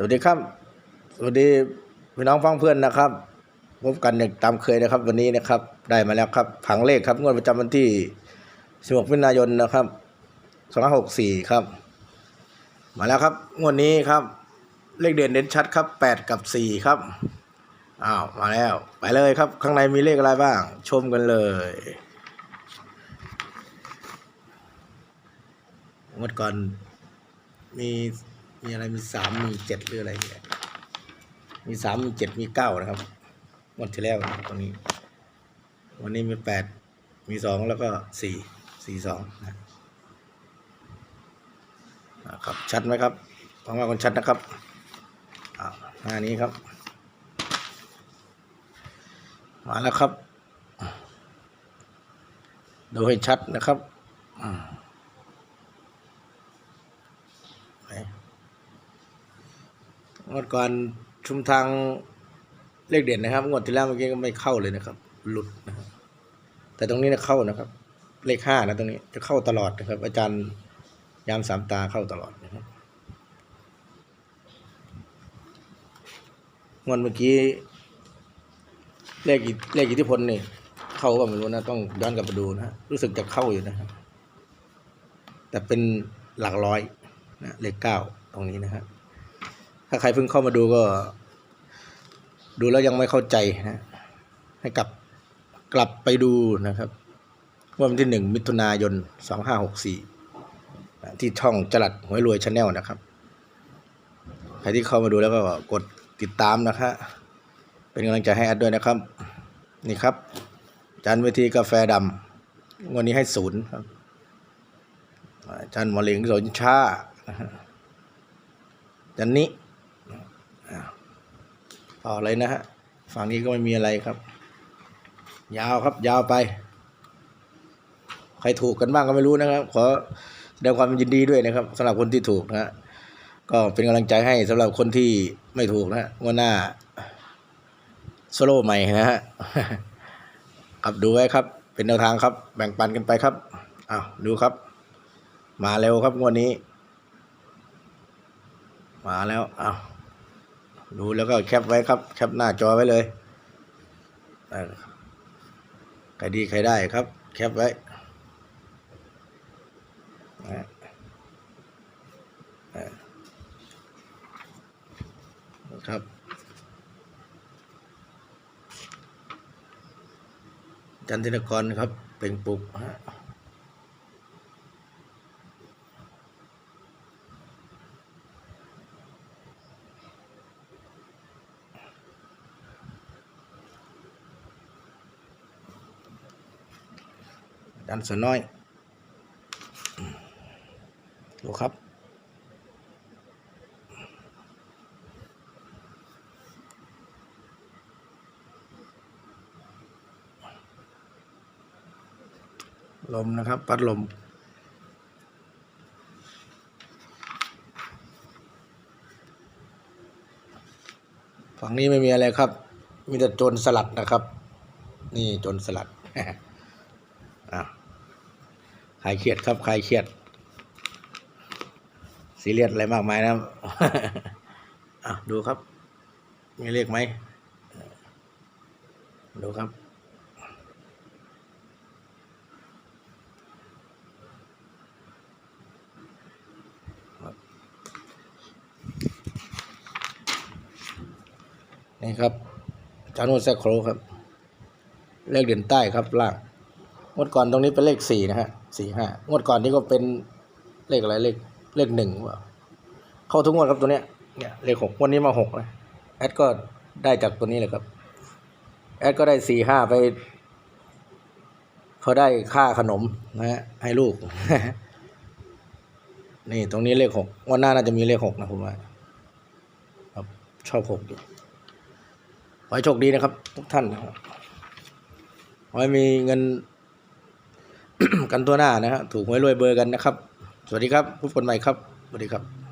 สวัสดีครับ สวัสดีพี่น้องฟังเพื่อนนะครับพบกันอย่างตามเคยนะครับ วันนี้นะครับ ได้มาแล้วครับผังเลขครับงวดประจำวันที่ 16มิถุนายนนะครับ2564 ครับ มาแล้วครับงวดนี้ครับ เลขเด่นเด่นชัดครับ 8 กับ 4 ครับอ้าวมาแล้ว ไปเลยครับ ข้างในมีเลขอะไรบ้าง ชมกันเลยงวดก่อนมี มีอะไรมีสามมีเจ็ดหรืออะไรเนี่ยมีสามมีเจ็ดมีเก้านะครับงวดที่แล้วนะครับตรงนี้ วันนี้มีแปดมีสองแล้วก็สี่สี่สองนะครับ ชัดไหมครับฟังว่าคนชัดนะครับอ่าหน้านี้ครับ มาแล้วครับ ดูให้ชัดนะครับอืมไหน งวดก่อนชุมทางเลขเด่นนะครับ งวดที่แล้วเมื่อกี้ก็ไม่เข้าเลยนะครับ หลุดนะครับ แต่ตรงนี้นะเข้านะครับ เลขห้านะตรงนี้จะเข้าตลอดนะครับ อาจารย์ยามสามตาเข้าตลอดนะครับงวดเมื่อกี้เลขอิเลขอิทธิพลนี่เข้าว่าไม่รู้นะ ต้องย้อนกลับไปดูนะฮะรู้สึกจะเข้าอยู่นะครับ แต่เป็นหลักร้อยนะเลขเก้าตรงนี้นะฮะ ถ้าใครเพิ่งเข้ามาดูก็ ดูแล้วยังไม่เข้าใจนะ ให้กลับกลับไปดูนะครับว่าวันที่หนึ่งมิถุนายนสองห้าหกสี่ที่ช่องจลัดหวยรวยชาแนลนะครับ ใครที่เข้ามาดูแล้วก็กดติดตามนะครับเป็นกำลังใจให้อัดด้วยนะครับ นี่ครับ จารย์เวทีกาแฟดำวันนี้ให้ศูนย์ครับจารย์หมอเหลิงสนชาจารย์นี้ อเลยนะฮะ ฝั่งนี้ก็ไม่มีอะไรครับ ยาวครับ ยาวไป ใครถูกกันบ้างก็ไม่รู้นะครับ ขอแสดงความยินดีด้วยนะครับสำหรับคนที่ถูกนะฮะก็เป็นกำลังใจให้สำหรับคนที่ไม่ถูกนะฮะงวดหน้าโซโล่ใหม่นะฮะครับดูไว้ครับ เป็นแนวทางครับ แบ่งปันกันไปครับอ้าวดูครับ มาเร็วครับงวดนี้ มาแล้วอ้าว ดูแล้วก็แคปไว้ครับแคปหน้าจอไว้เลยใครดีใครได้ครับ แคปไว้นะครับจันทินกรครับเป็นปุกฮะ ดันสน้อยดูครับ ลมนะครับพัดลมฝั่งนี้ไม่มีอะไรครับ มีแต่โจรสลัดนะครับ นี่โจรสลัด คลายเครียดครับคลายเครียดซีเรียสอะไรมากมายนะอะดูครับมีเลขไหมดูครับนี่ครับจานุแซคโครครับ เลขเด่นใต้ครับล่าง งวดก่อนตรงนี้เป็นเลขสี่นะฮะสี่ห้างวดก่อนนี้ก็เป็นเลขอะไรเลขเลขหนึ่งว่าเข้าทุกงวดครับตัวเนี้ยเนี่ยเลขหกวันนี้มาหกนะแอดก็ได้จากตัวนี้เลยครับ แอดก็ได้สี่ห้าไปเขาได้ค่าขนมนะฮะให้ลูก นี่ตรงนี้เลขหกวันหน้าน่าจะมีเลขหกนะผมว่าครับชอบหกอยู่ขอให้โชคดีนะครับ ทุกท่านนะครับขอให้มีเงิน กันตัวหน้านะฮะถูกหวยรวยเบอร์กันนะครับ สวัสดีครับพบกันใหม่ครับสวัสดีครับ